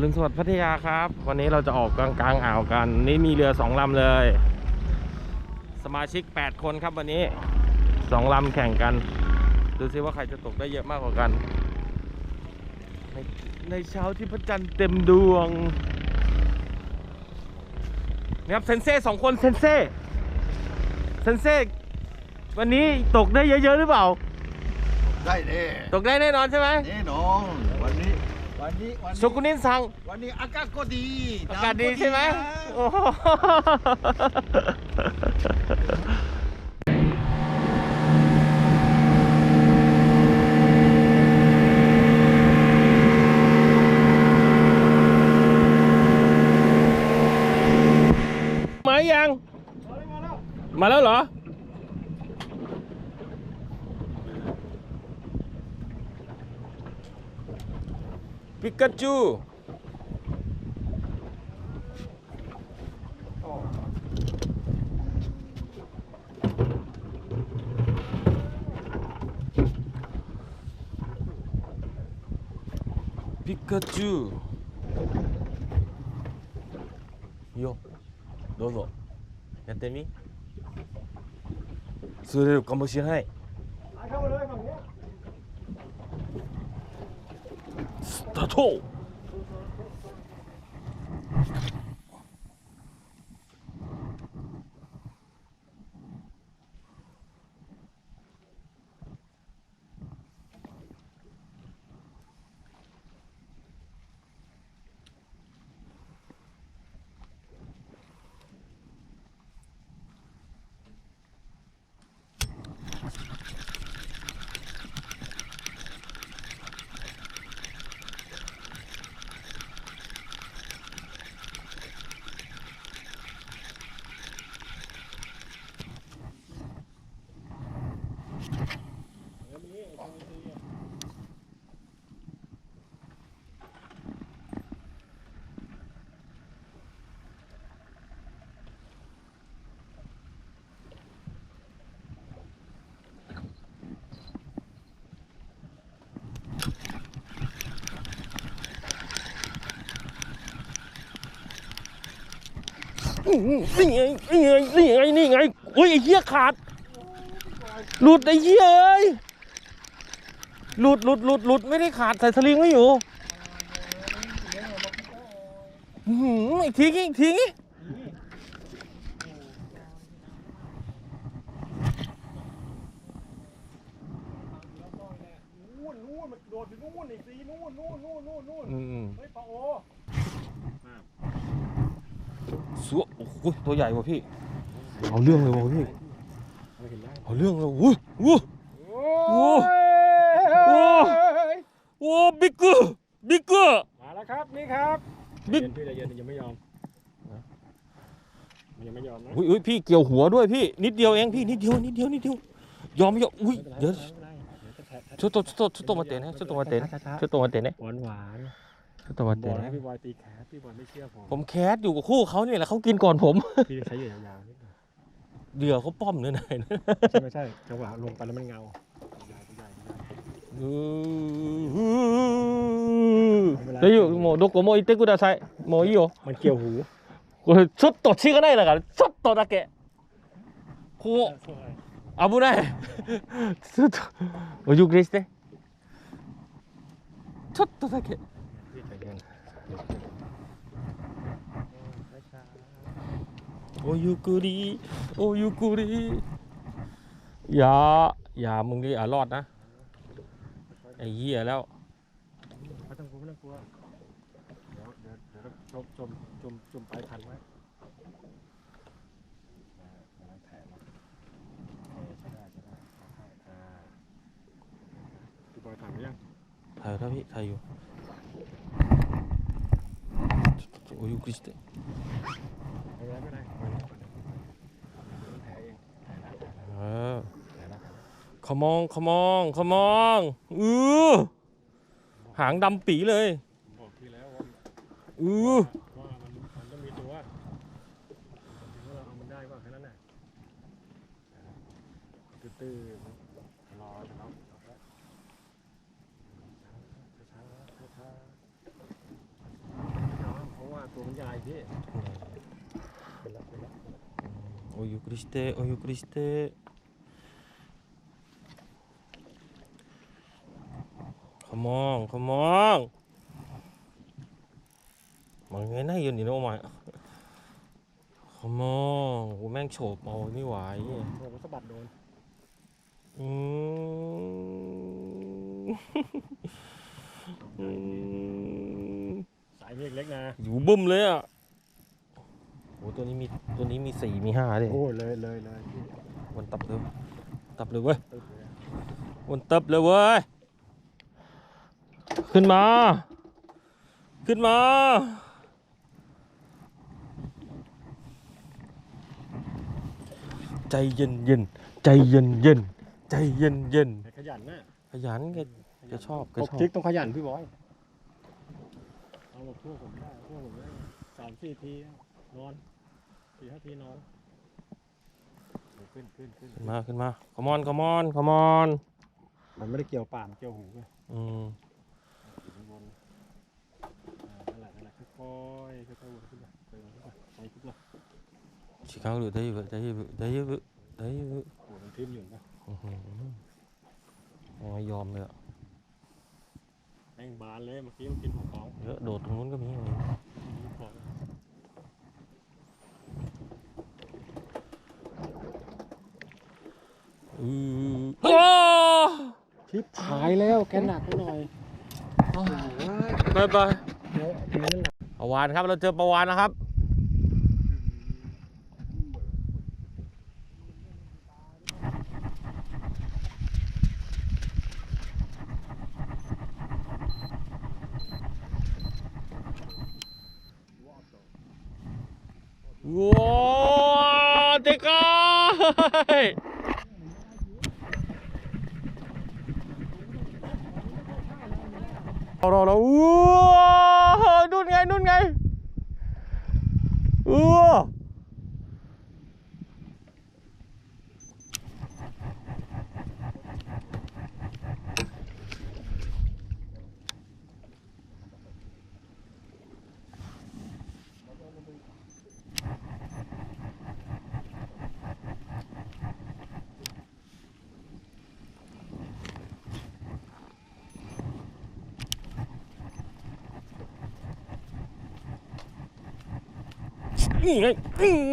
อรุณสวัสดิ์พัทยาครับ วันนี้เราจะออกกลางกลางๆอ่าวกัน นี่มีเรือสองลำเลย สมาชิก 8 คนครับวันนี้สองลำแข่งกัน ดูซิว่าใครจะตกได้เยอะมากกว่ากันในในเช้าที่พระจันทร์เต็มดวงนี่ครับเซนเซ่สองคนเซนเซ่เซนเซ่วันนี้ตกได้เยอะๆหรือเปล่า ได้แน่ตกได้แน่นอนใช่ไหมแน่นอนวันนี้ วันนี้วันโชกุนินซัง วันนี้อากาศก็ดีอากาศดีใช่ไหมน้ำก็โอ้โหมายัง มาแล้วเหรอ ピカチュウピカチュウよどうぞやってみ釣れるかもしれない他错 นี่ไงนี่ไงนี่ไงนี่ไงโอ้ยไอ้เหี้ยขาด หลุดไอ้เหี้ยเอ้ยหลุดหลุดหลุดหลุดไม่ได้ขาดใส่สลิงไว้อยู่อื้อหืออีกทีอีกทีนู่นนู่นมันโดดไปนู่นอีกสีนู่นนู่นนู่นนู่นนู่นอืม เฮ้ยปะโอ สวโอ้โหตัวใหญ่ว่ะพี่ เอาเรื่องเลยว่ะพี่ เอาเรื่องเลยวู้วู้ โอ้ย โอ้ โอ้บิ๊กเกอร์บิ๊กเกอร์ มาแล้วครับนี่ครับบิ๊ก พี่ใจเย็นยังไม่ยอมยังไม่ยอมนะอุ้ยพี่เกี่ยวหัวด้วยพี่ นิดเดียวเองพี่นิดเดียวนิดเดียวนิดเดียวยอมไม่ยอมอุ้ยเดี๋ยวะช่วยตัวช่วยตัวช่วยตัวมาเต้นะช่วยตัวมาเต้นชั่วยตัวมาเตะนะหวานหวาน ちょっと待っ บ て อกให้ ね พี่บอยตีแคสพี่บอยไม่เชื่อผม ผมแคสอยู่กับคู่เขาเนี่ยแหละเขากินก่อนผม พี่ใช้อยู่ยาวๆนิดหน่อย เดือเขาป้อมเนื้อไหนนะ ใช่ไม่ใช่จังหวะลงไปแล้วมันเงาใหญ่ใหญ่ใหญ่ 大丈夫もうどこも行ってくださいもういいよ มันเกี่ยวหู これちょっと血がないだからちょっとだけこう危ないちょっとおゆっくりしてちょっとだけ โอยุกุรีโอยุกุรีอย่าอย่ามึงดิอะรอดนะไอ้เหี้ยแล้วไม่ต้องกลัวไม่ต้องกลัวเดี๋ยวเดี๋ยวเดี๋ยวจมจมจมจมปลายพันไว้ดูปทันไหมยังถ่ายแล้วพี่ถ่ายอยู่โอยุกุริสเต ไม่เป็นไรไม่เป็นไรแผลเองแผลแล้วเออแผลแล้ว come on come on come on อือหางดำปีเลยผมบอกพี่แล้วว่าอือว่ามันมันต้องมีตัวถึงว่าเราเอามันได้ว่าแค่นั้นแหละตื้อๆรอจะน้องช้าๆช้าๆพี่เป็นแล้วเป็นแล้ว โอยุคริสเตโอยุคริสเตขมองขมองมันไงน่ายืนอยู่นะโอ้มาขมองกูแม่งโฉบเอาไม่ไหวโอ้โหสะบัดโดนอืมอืมสายเมฆเล็กนะ อยู่บึ้มเลยอะ โอ้ตัวนี้มีตัวนี้มีสี่มีห้าเลยโอ้เลยเลยเลยพี่วันตับเลยตับเลยเว้ยตึ๊บเลยวันตับเลยเว้ยขึ้นมา ขึ้นมาใจเย็นเย็นใจเย็นเย็นใจเย็นเย็นแต่ขยันนะขยันแกแกชอบแกตกชอบจิกต้องขยันพี่บอยเอาแบบพวกผมได้พวกผมได้สามสี่ทีนอน สี่ห้าทีนอนขึ้นขึ้นขึ้นขึ้นมาขึ้นมา come on come on come on มันไม่ได้เกี่ยวปากมันเกี่ยวหูไงอืมอยู่ข้างบนอ่านั่นแหละนั่นแหละค่อยๆค่อยๆวนขึ้นไปไปวนขึ้นไปไปขึ้นไปชิคาดูได้อยู่ได้อยู่ได้อยู่ได้อยู่โอ้มันทิ่มอยู่นะอื้อหือโอ้ยยอมเลยอะแม่งบานเลยเมื่อกี้มันกินหัวของเยอะโดดตรงนู้นก็มีหัวของ อือโอ้ชิปหายแล้วแกหนักไปหน่อยบายบายเดี๋ยวทีนั้นหนักปลาวานครับเราเจอปลาวานนะครับว้าวเด็กไอ้เราเราเราว้นู่นไงนู่นไงเอ อนี่ไงอื้ออ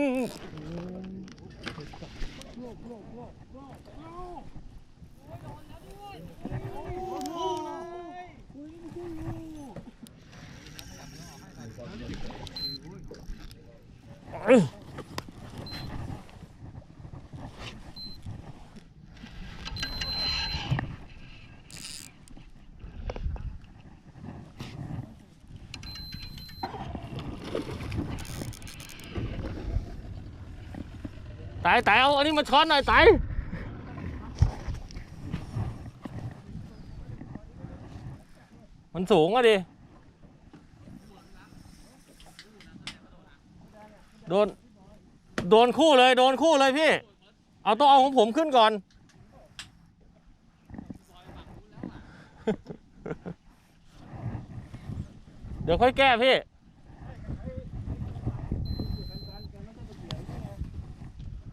ื้อ ตายตายเอาอันนี้มาช้อนหน่อยตายมันสูงอะดิ โดน โดนคู่เลย โดนคู่เลยพี่ เอาต้องเอาของผมขึ้นก่อน เดี๋ยวค่อยแก้พี่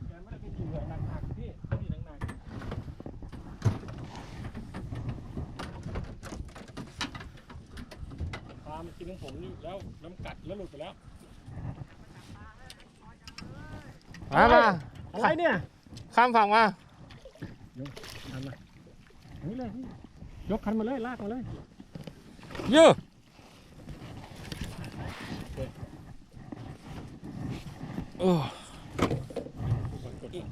แกไม่ได้เป็นเหยื่อหนักๆพี่พี่หนักๆปลามันกินของผมนี่แล้วน้ำกัดแล้วหลุดไปแล้วมามาอะไรเนี่ยข้ามฝั่งมาทำมาอย่างนี้เลยพี่ยกคันมาเลยลากมาเลยยื้อโอ้กดอีก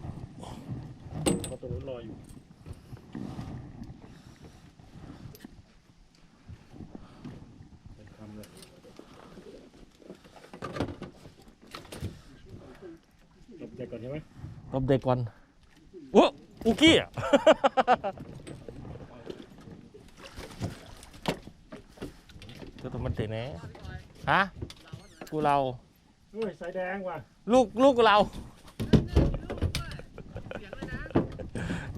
เพราะตัวนู้นลอยอยู่เป็นคำเลยจบเด็กก่อนใช่ไหม รบเด็กก่อนโอ้อุกี้อะก็ต้องมันเตะแน่ฮะกูเราเฮ้ยสายแดงว่ะลูกลูกกูเรา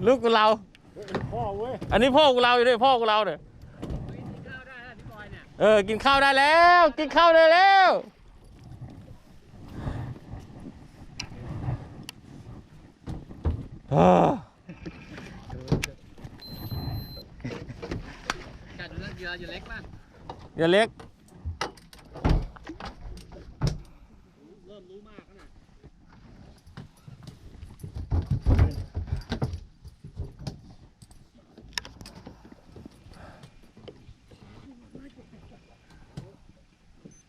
ลูกกูเรา เฮ้ยพ่อเว้ยอันนี้พ่อกูเราอยู่ด้วยพ่อกูเราเนี่ยเออกินข้าวได้แล้ว กินข้าวได้แล้ว à. เรือเล็ก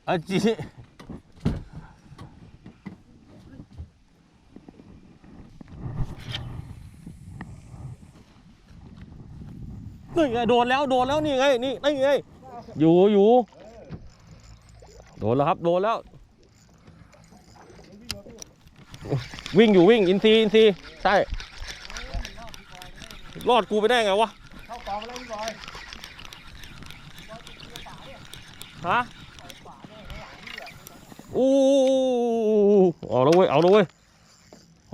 à chị นี่ไงโดนแล้วโดนแล้วนี่ไงนี่นี่ไงอยู่อยู่โดนแล้วครับโดนแล้ว วิ่งอยู่วิ่งอินซีอินซีใช่รอดกูไปได้ไงวะเข้ากองแล้วพี่บอยฮะอู้เอาแล้วเว้ยเอาแล้วเว้ย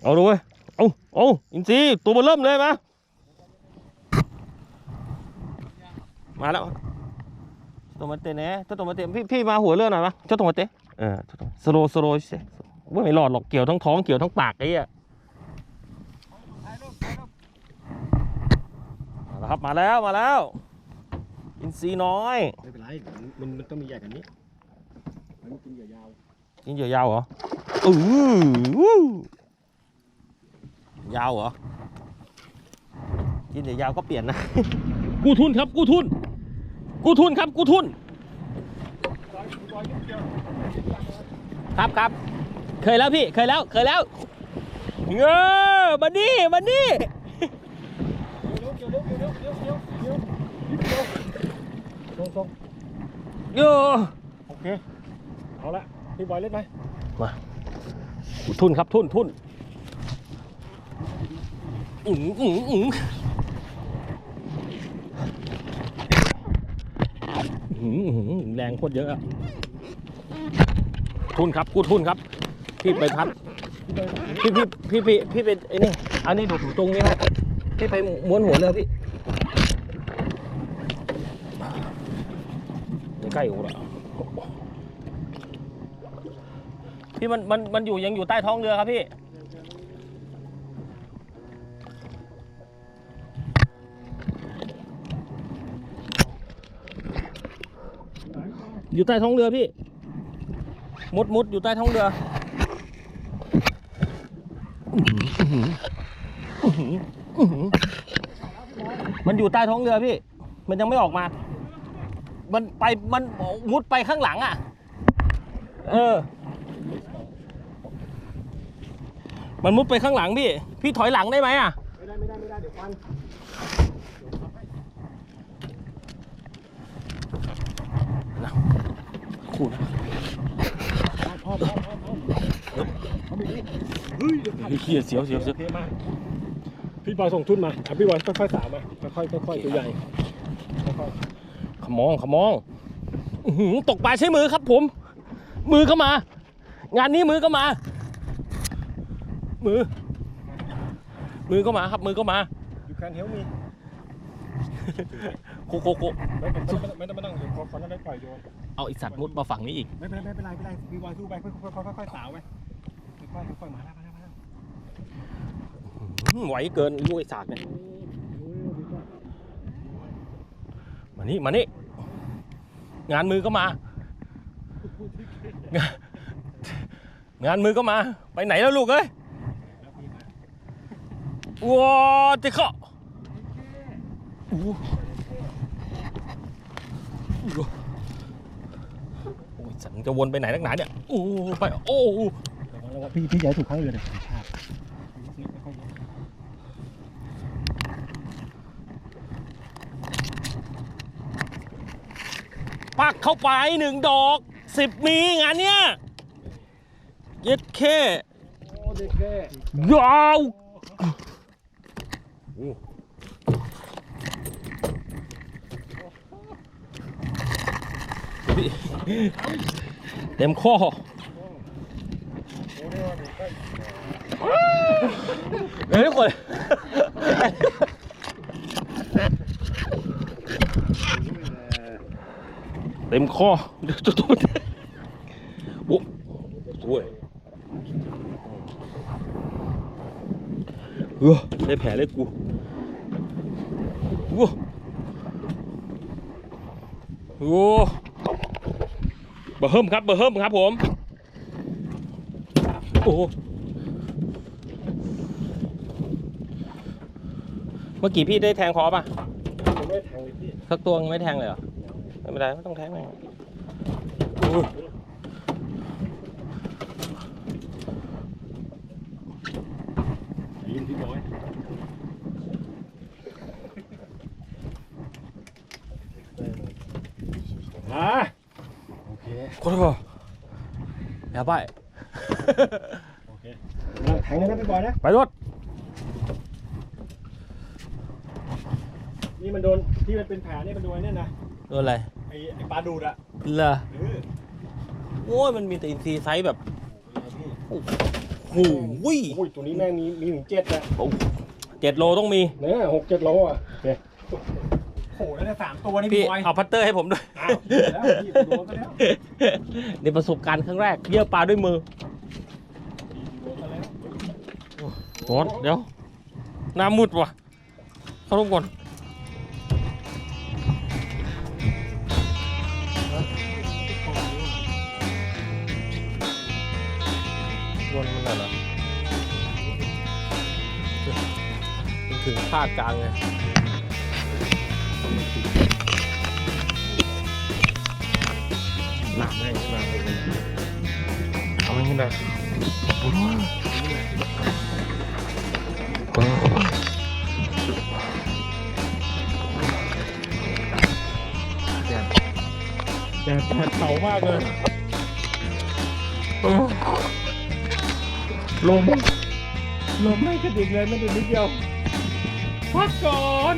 เอาแล้วเว้ยเอาเอาอินซีตัวมันเริ่มเลยมา มาแล้วตัวมาเตะเนะเจ้าตัวมาเตะพี่พี่มาหัวเรือหน่อยมะเจ้าตัวมาเตะเออเจ้าตัวสโลสโลสิว่าไม่รอดหรอกเกี่ยวทั้งท้องเกี่ยวทั้งปากไอ้เหี้ยมาแล้วครับมาแล้วมาแล้ว อินซีน้อย ไม่เป็นไร มันมันต้องมีใหญ่กว่านี้ มันกินเหยื่อยาวยิงเหยื่อยาวเหรออือวู้ยาวเหรอยิงเหยื่อยาวก็เปลี่ยนนะ กูทุนครับกูทุน กูทุนครับกูทุน ครับครับ เคยแล้วพี่เคยแล้วเคยแล้วเงอบันนี่บันนี่โยโอเคเอาละพี่บอยเล่นไหมมาทุนครับทุนทุนอืมอืมอืม แรงโคตรเยอะทุนครับกูทุนครับ พี่ไปพัด พี่พี่พี่พี่พี่เป็นไอ้นี่อันนี้ถูกตรงนี้ครับพี่ไปม้วนหัวเลยพี่ใกล้อูแล้วพี่มันมันมันอยู่ยังอยู่ใต้ท้องเรือครับพี่ อยู่ใต้ท้องเรือพี่ มุดมุดอยู่ใต้ท้องเรือมันอยู่ใต้ท้องเรือพี่ มันยังไม่ออกมา มันไป มันมุดไปข้างหลังอะ เออ มันมุดไปข้างหลังพี่ พี่ถอยหลังได้ไหมอะ ไม่ได้ไม่ได้ไม่ได้เดี๋ยวฟัน คุณพ่อพ่อพ่อพ่อเขาไม่รู้เฮ้ยเดี๋ยเสียวเสียวเสียวมากพี่บอยส่งทุนมาอะพี่บอยค่อยๆสาวมาค่อยๆค่อยๆตัวใหญ่ค่อยๆขมองขมองตกปลาใช้มือครับผม มือก็มา งานนี้มือก็มา มือ มือก็มาครับมือก็มา you can help me โคโคโคไม่ไม่ไม่ไม่ต้องไม่ต้องเดี๋ยวขอขอนั่นได้ปล่อยโยนเอาไอีสัตว์มุดมาฝั่งนี้อีก ไม่เป็นไรไม่เป็นไรไม่เป็นไรพี่บอยสู้ไปค่อยๆค่อยค่อยสาวไปค่อยๆค่อยมาแล้วมาแล้วมาแล้วไหวเกินลูกไอ้สากเนี่ยมานี่มานี่งานมือก็มา งานมือก็มา ไปไหนแล้วลูกเอ้ยว้าเจ๊เข้า อู้อู้โอ้ยสันจะวนไปไหนนักหนาเนี่ยโอ้ไปโอ้ระวังพี่พี่อย่าให้ถูกข้างเรือเลยชาติปักเข้าไปหนึ่งดอกสิบมีงานเนี้ยเย็ดแค่โอ้เด็กแค่ยาว เต็มข้อเฮ้ยทุกคนเต็มข้อเดี๋ยวตัวตัวโอ้สวยเออได้แผลเลยกูว้โอ้ บอร์เฮิมครับเบอร์เฮิมครับผม โอ้เมื่อกี้พี่ได้แทงคอป่ะไม่แทงเลยพี่สักตัวไม่แทงเลยเหรอ ไม่เป็นไรไม่ต้องแทงเลยนพี่บอยอ่าโ걸어 봐. 야, 빨. แข็งนะพี่บอยนะ 빨리 와. นี่มันโดนที่มันเป็นแผลเนี่ยมันโดนเนี่ยนะ โดนอะไรไอ้ปลาดูดอะเหรอเอโอ้ยมันมีแต่อินทรีย์ไซส์แบบโอ้โหตัวนี้แม่งมีมีถึงเจ็ดนะเจ็ดโลต้องมีเนี่ยหกเจ็ดโลอะโอเค หแล้วเนี่ยสามตัวนี่พี่พี่บอยเอาพัตเตอร์ให้ผมด้วย อ้าวแล้วพี่โดนก็แล้วในประสบการณ์ครั้งแรกเยี่ยปลาด้วยมือโดนก็แล้วโหดเดี๋ยวหน้ามุดว่ะ เข้าลงก่อนวนมันน่ะเหรอมันถึงพาดกลางไง หนักแม่งหนักเลยเอาไม่ขึ้นได้โอ้โอ้ยแดดแดดเผามากเลยโอ้ยลมลมไม่กระดิกเลยไม่ได้นิดเดียวพักก่อน